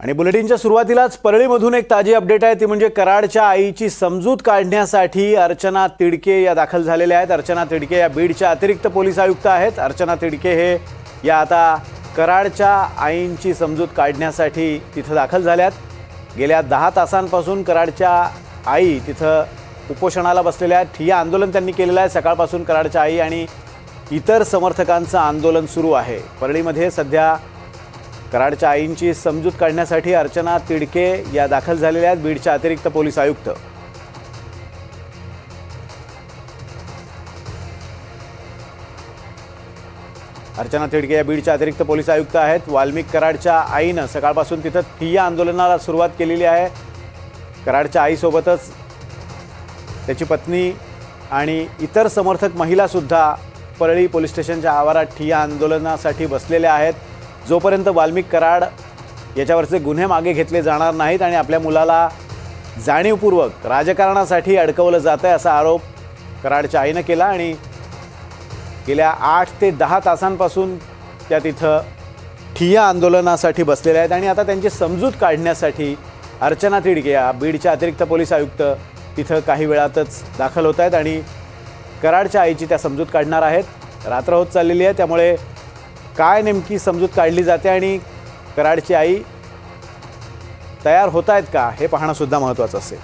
आणि बुलेटिनच्या सुरुवातीलाच परळीमधून एक ताजी अपडेट आहे ती म्हणजे कराडच्या आईची समजूत काढण्यासाठी अर्चना तिडके या दाखल झालेल्या आहेत. अर्चना तिडके या बीडच्या अतिरिक्त पोलीस आयुक्त आहेत. अर्चना तिडके हे या आता कराडच्या आईंची समजूत काढण्यासाठी तिथं दाखल झाल्यात गेल्या दहा तासांपासून कराडच्या आई तिथं उपोषणाला बसलेल्या आहेत. ठिय्या आंदोलन त्यांनी केलेलं आहे. सकाळपासून कराडच्या आई आणि इतर समर्थकांचं आंदोलन सुरू आहे. परळीमध्ये सध्या कराडच्या आईंची समजूत काढण्यासाठी अर्चना तिडके या दाखल झालेल्या आहेत बीडच्या अतिरिक्त पोलीस आयुक्त. अर्चना तिडके या बीडच्या अतिरिक्त पोलीस आयुक्त आहेत. वाल्मिक कराडच्या आईनं सकाळपासून तिथं ठिय्या आंदोलनाला सुरुवात केलेली आहे. कराडच्या आईसोबतच त्याची पत्नी आणि इतर समर्थक महिलासुद्धा परळी पोलीस स्टेशनच्या आवारात ठिय्या आंदोलनासाठी बसलेल्या आहेत. जोपर्यंत वाल्मिक कराड याच्यावरचे गुन्हे मागे घेतले जाणार नाहीत आणि आपल्या मुलाला जाणीवपूर्वक राजकारणासाठी अडकवलं जात आहे असा आरोप कराडच्या आईनं केला आणि गेल्या आठ ते दहा तासांपासून त्या तिथं ठिय्या आंदोलनासाठी बसलेल्या आहेत. आणि आता त्यांची समजूत काढण्यासाठी अर्चना तिडके या बीडच्या अतिरिक्त पोलीस आयुक्त तिथं काही वेळातच दाखल होत आहेत आणि कराडच्या आईची त्या समजूत काढणार आहेत. रात्र होत चाललेली आहे त्यामुळे काय नेमकी समजूत काढली जाते आणि कराडची आई तयार होत आहेत का हे पाहणंसुद्धा महत्त्वाचं असेल.